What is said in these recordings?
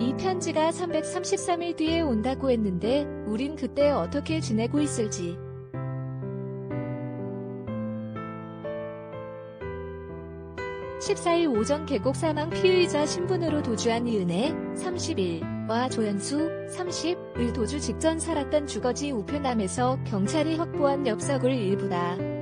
이 편지가 333일 뒤에 온다고 했는데 우린 그때 어떻게 지내고 있을지. 14일 오전 계곡 사망 피의자 신분으로 도주한 이은혜 31와 조연수 30을 도주 직전 살았던 주거지 우편함에서 경찰이 확보한 엽석을 일부다.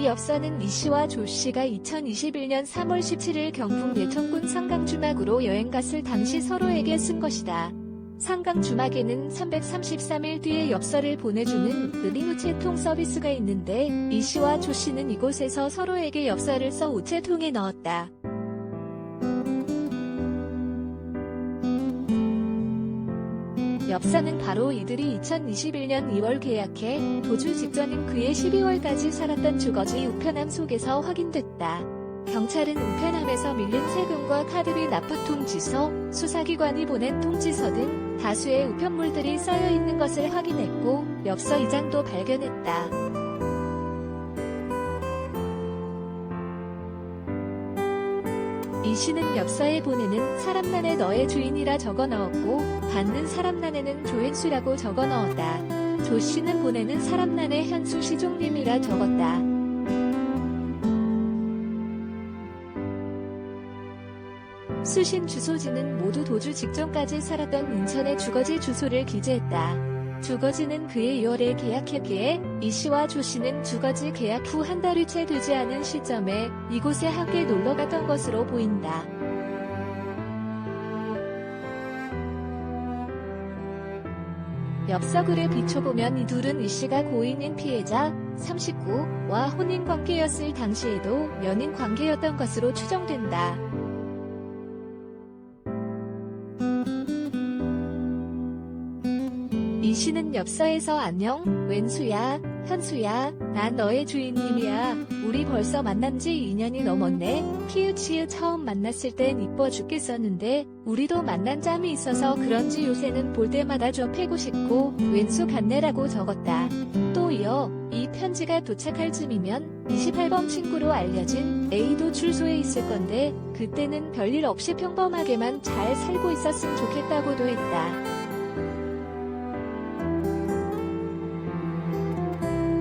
이 엽서는 이 씨와 조 씨가 2021년 3월 17일 경북 예천군 상강주막으로 여행 갔을 당시 서로에게 쓴 것이다. 상강주막에는 333일 뒤에 엽서를 보내주는 느린 우체통 서비스가 있는데 이 씨와 조 씨는 이곳에서 서로에게 엽서를 써 우체통에 넣었다. 엽서는 바로 이들이 2021년 2월 계약해 도주 직전인 그해 12월까지 살았던 주거지 우편함 속에서 확인됐다. 경찰은 우편함에서 밀린 세금과 카드비 납부 통지서, 수사기관이 보낸 통지서 등 다수의 우편물들이 쌓여 있는 것을 확인했고 엽서 이장도 발견했다. 이 씨는 엽서에 보내는 사람란에 너의 주인이라 적어 넣었고 받는 사람란에는 조행수라고 적어 넣었다. 조 씨는 보내는 사람란에 현수 시종님이라 적었다. 수신 주소지는 모두 도주 직전까지 살았던 인천의 주거지 주소를 기재했다. 주거지는 그해 2월에 계약했기에 이 씨와 조 씨는 주거지 계약 후 한 달이 채 되지 않은 시점에 이곳에 함께 놀러 갔던 것으로 보인다. 엽서글에 비춰보면 이 둘은 이 씨가 고인인 피해자 39와 혼인 관계였을 당시에도 연인 관계였던 것으로 추정된다. 이 씨는 엽서에서 안녕, 웬수야, 현수야, 난 너의 주인님이야. 우리 벌써 만난 지 2년이 넘었네. 피우치우 처음 만났을 땐 이뻐 죽겠었는데, 우리도 만난 짬이 있어서 그런지 요새는 볼 때마다 좀 패고 싶고, 웬수 같네라고 적었다. 또 이어, 이 편지가 도착할 즈음이면 28번 친구로 알려진 A도 출소해 있을 건데, 그때는 별일 없이 평범하게만 잘 살고 있었으면 좋겠다고도 했다.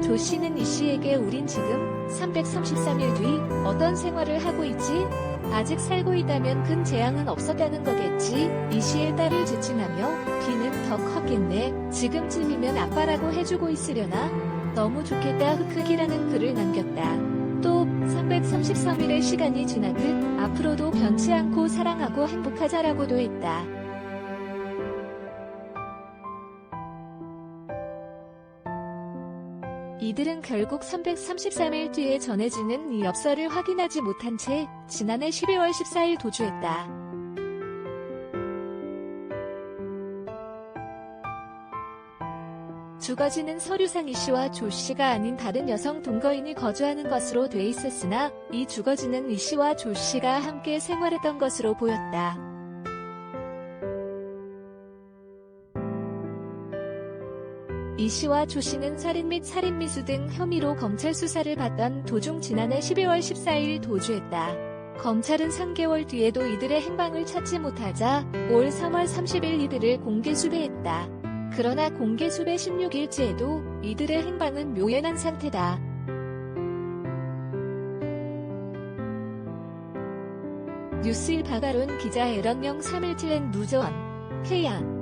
조 씨는 이 씨에게 우린 지금 333일 뒤 어떤 생활을 하고 있지? 아직 살고 있다면 큰 재앙은 없었다는 거겠지? 이 씨의 딸을 지칭하며 비는 더 컸겠네. 지금쯤이면 아빠라고 해주고 있으려나? 너무 좋겠다 흑흑이라는 글을 남겼다. 또 333일의 시간이 지나듯 앞으로도 변치 않고 사랑하고 행복하자라고도 했다. 이들은 결국 333일 뒤에 전해지는 이 엽서를 확인하지 못한 채 지난해 12월 14일 도주했다. 주거지는 서류상 이 씨와 조 씨가 아닌 다른 여성 동거인이 거주하는 것으로 돼 있었으나 이 주거지는 이 씨와 조 씨가 함께 생활했던 것으로 보였다. 이 씨와 조 씨는 살인 및 살인 미수 등 혐의로 검찰 수사를 받던 도중 지난해 12월 14일 도주했다. 검찰은 3개월 뒤에도 이들의 행방을 찾지 못하자 올 3월 30일 이들을 공개 수배했다. 그러나 공개 수배 16일째에도 이들의 행방은 묘연한 상태다. 뉴스일 바가론 기자 에런영 3일틀엔 누전 태양